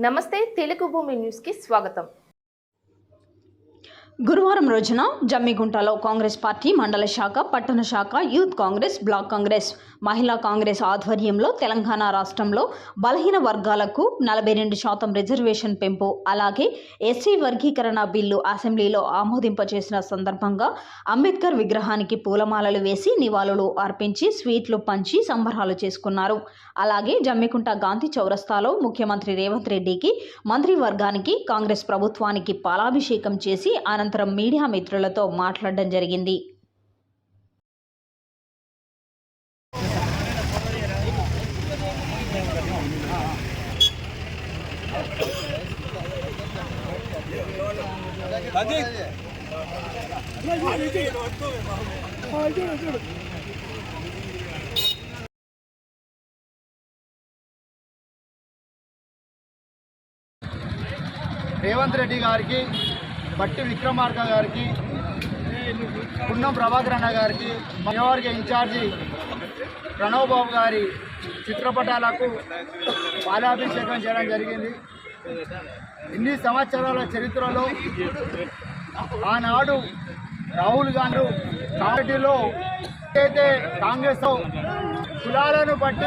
నమస్తే తెలుగు భూమి న్యూస్కి స్వాగతం. గురువారం రోజున జమ్మిగుంటలో కాంగ్రెస్ పార్టీ మండల శాఖ పట్టణ శాఖ యూత్ కాంగ్రెస్ బ్లాక్ కాంగ్రెస్ మహిళా కాంగ్రెస్ ఆధ్వర్యంలో తెలంగాణ రాష్ట్రంలో బలహీన వర్గాలకు నలభై రెండు శాతం రిజర్వేషన్ పెంపు అలాగే ఎస్సీ వర్గీకరణ బిల్లు అసెంబ్లీలో ఆమోదింపచేసిన సందర్భంగా అంబేద్కర్ విగ్రహానికి పూలమాలలు వేసి నివాళులు అర్పించి స్వీట్లు పంచి సంబరాలు చేసుకున్నారు. అలాగే జమ్మికుంట గాంధీ చౌరస్తాలో ముఖ్యమంత్రి రేవంత్ రెడ్డికి మంత్రివర్గానికి కాంగ్రెస్ ప్రభుత్వానికి పాలాభిషేకం చేసి అనంతరం మీడియా మిత్రులతో మాట్లాడడం జరిగింది. రేవంత్ రెడ్డి గారికి బట్టి విక్రమార్క గారికి పున్నం ప్రభాకర్ అన్న గారికి నియోజకవర్గ ఇన్ఛార్జి ప్రణవ్ బాబు గారి చిత్రపటాలకు పాలాభిషేకం చేయడం జరిగింది. ఇన్ని సంవత్సరాల చరిత్రలో ఆనాడు రాహుల్ గాంధీ కాంగ్రెస్లో అయితే కాంగ్రెస్ కులాలను బట్టి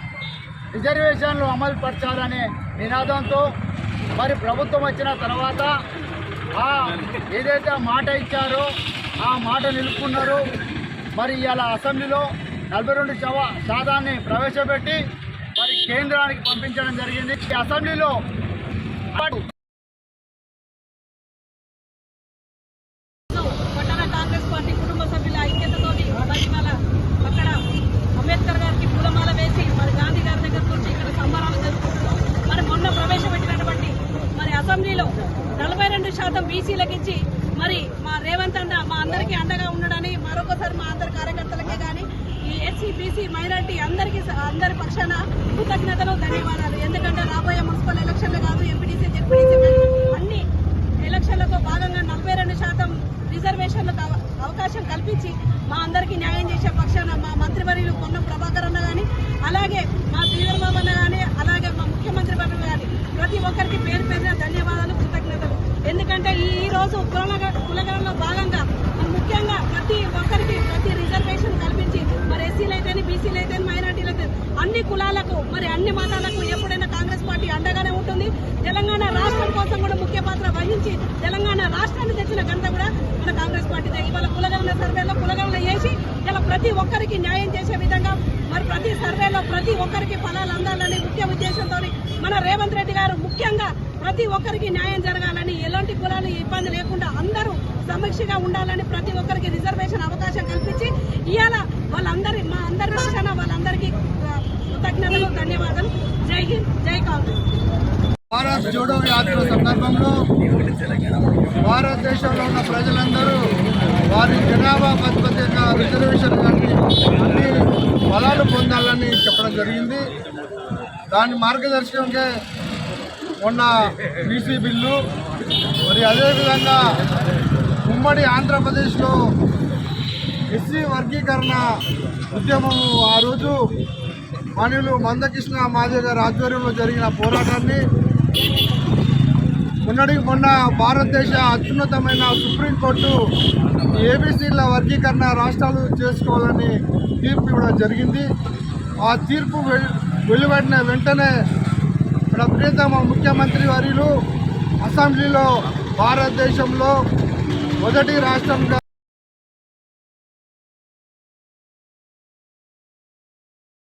రిజర్వేషన్లు అమలు పరచాలనే నినాదంతో మరి ప్రభుత్వం వచ్చిన తర్వాత ఏదైతే మాట ఇచ్చారో ఆ మాట నిలుపుకున్నారో మరి ఇలా అసెంబ్లీలో నలభై రెండు శవ శాతాన్ని ప్రవేశపెట్టి మరి కేంద్రానికి పంపించడం జరిగింది. అసెంబ్లీలో పట్టణ కాంగ్రెస్ పార్టీ కుటుంబ సభ్యుల ఐక్యతతోటి మరి వాళ్ళ అక్కడ అంబేద్కర్ గారికి పూలమాల వేసి మరి గాంధీ గారి దగ్గరకు నుంచి ఇక్కడ సంబరాలు జరుపుకుంటున్నాం. మరి మొన్న ప్రవేశపెట్టినటువంటి మరి అసెంబ్లీలో నలభై శాతం బీసీలకు ఇచ్చి మరి మా రేవంత్ అన్న మా అందరికీ అండగా ఉండడని మరొకసారి మా అందరి కార్యకర్తలకే కానీ ఈ ఎస్సీ బీసీ మైనార్టీ అందరికీ అందరి పక్షాన కృతజ్ఞతలు ధన్యవాదాలు. ఎందుకంటే రాబోయే మున్సిపల్ ఎలక్షన్లు కాదు ఎంపీటీసీ జెడ్పీటీసీ అన్ని ఎలక్షన్లకు భాగంగా నలభై రెండు శాతం రిజర్వేషన్లకు అవ- అవకాశం కల్పించి మా అందరికీ న్యాయం చేసే పక్షాన మా మంత్రివర్యులు కొన్న ప్రభాకర్ అన్న కానీ అలాగే మా శ్రీధర్ బాబు అన్న కానీ అలాగే మా ముఖ్యమంత్రి వర్యులు కానీ ప్రతి ఒక్కరికి పేరు పేరున ధన్యవాదాలు. ఎందుకంటే ఈ రోజు కులగ భాగంగా ముఖ్యంగా ప్రతి ఒక్కరికి ప్రతి రిజర్వేషన్ కల్పించి మరి ఎస్సీలు అయితేనే బీసీలు అయితేనే మైనార్టీలు అయితే అన్ని కులాలకు మరి అన్ని మతాలకు ఎప్పుడైనా కాంగ్రెస్ పార్టీ అండగానే ఉంటుంది. తెలంగాణ రాష్ట్రం కోసం కూడా ముఖ్య పాత్ర వహించి తెలంగాణ రాష్ట్రాన్ని తెచ్చిన ఘనత కూడా మన కాంగ్రెస్ పార్టీ ఇవాళ కులగణన సర్వేలో కులగణన చేసి ఇలా ప్రతి ఒక్కరికి న్యాయం చేసే విధంగా మరి ప్రతి సర్వేలో ప్రతి ఒక్కరికి ఫలాలు అందాలని అందరూ ముఖ్యంగా ప్రతి ఒక్కరికి న్యాయం జరగాలని ఎలాంటి కులాలు ఇబ్బంది లేకుండా అందరూ సమీక్షగా ఉండాలని ప్రతి ఒక్కరికి రిజర్వేషన్ అవకాశం కల్పించి ఇవాళ వాళ్ళందరి మా అందరి పక్షాన వాళ్ళందరికీ కృతజ్ఞతలు ధన్యవాదాలు. జై హింద్ జై కాంగ్రెస్. భారత్ జోడో యాత్ర సందర్భంలో భారతదేశంలో ఉన్న ప్రజలందరూ వారి జనాభా ప్రాతిపదికగా రిజర్వేషన్ కానీ అన్ని ఫలాలు పొందాలని చెప్పడం జరిగింది. దాని మార్గదర్శకంగా ఉన్న బీసీ బిల్లు మరి అదేవిధంగా ఉమ్మడి ఆంధ్రప్రదేశ్లో ఎస్సీ వర్గీకరణ ఉద్యమము ఆ రోజు మాన్యులు మందకృష్ణ మాదే గారి ఆధ్వర్యంలో జరిగిన పోరాటాన్ని మొన్నటికి మొన్న భారతదేశ అత్యున్నతమైన సుప్రీంకోర్టు ఏబీసీల వర్గీకరణ రాష్ట్రాలు చేసుకోవాలని తీర్పు ఇవ్వడం జరిగింది. ఆ తీర్పు వెల్- వెలువడిన వెంటనే మన ప్రియతమ ముఖ్యమంత్రి వర్యులు అసెంబ్లీలో భారతదేశంలో మొదటి రాష్ట్రంగా